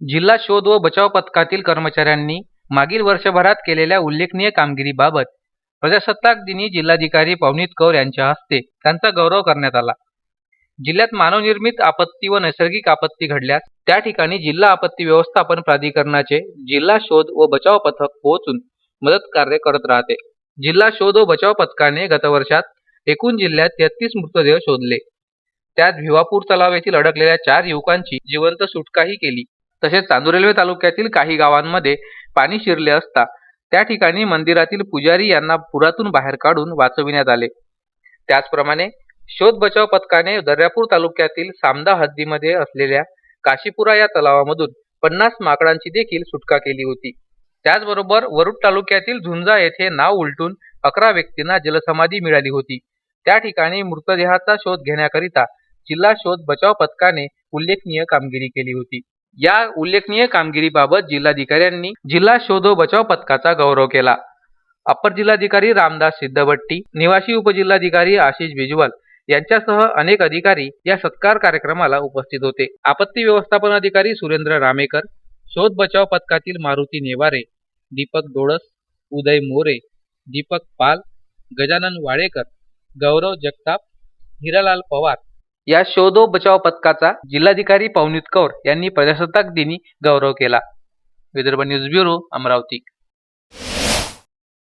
जिल्हा शोध व बचाव पथकातील कर्मचाऱ्यांनी मागील वर्षभरात केलेल्या उल्लेखनीय कामगिरीबाबत प्रजासत्ताक दिनी जिल्हाधिकारी पवनीत कौर यांच्या हस्ते त्यांचा गौरव करण्यात आला. जिल्ह्यात मानवनिर्मित आपत्ती व नैसर्गिक आपत्ती घडल्यास त्या ठिकाणी जिल्हा आपत्ती व्यवस्थापन प्राधिकरणाचे जिल्हा शोध व बचाव पथक पोहोचून मदत कार्य करत राहते. जिल्हा शोध व बचाव पथकाने गतवर्षात एकूण जिल्ह्यात तेहतीस मृतदेह शोधले. त्यात भिवापूर तलाव येथील अडकलेल्या चार युवकांची जिवंत सुटकाही केली. तसेच चांदुरेल्वे तालुक्यातील काही गावांमध्ये पाणी शिरले असता त्या ठिकाणी मंदिरातील पुजारी यांना पुरातून बाहेर काढून वाचविण्यात आले. त्याचप्रमाणे शोध बचाव पथकाने दर्यापूर तालुक्यातील सामदा हद्दीमध्ये असलेल्या काशीपुरा या तलावामधून पन्नास माकडांची देखील सुटका केली होती. त्याचबरोबर वरुड तालुक्यातील झुंजा येथे नाव उलटून अकरा व्यक्तींना जलसमाधी मिळाली होती. त्या ठिकाणी मृतदेहाचा शोध घेण्याकरिता जिल्हा शोध बचाव पथकाने उल्लेखनीय कामगिरी केली होती. या उल्लेखनीय कामगिरीबाबत जिल्हाधिकाऱ्यांनी जिल्हा शोध बचाव पथकाचा गौरव केला. अप्पर जिल्हाधिकारी रामदास सिद्धभट्टी निवासी उपजिल्हाधिकारी आशिष बिजवल यांच्यासह अनेक अधिकारी या सत्कार कार्यक्रमाला उपस्थित होते. आपत्ती व्यवस्थापन अधिकारी सुरेंद्र रामेकर शोध बचाव पथकातील मारुती नेवारे दीपक डोळस उदय मोरे दीपक पाल गजानन वाडेकर गौरव जगताप हिरालाल पवार या शोधो बचाव पथकाचा जिल्हाधिकारी पवनीत कौर यांनी प्रजासत्ताक दिनी गौरव केला. Vidarbha news bureau Amravati.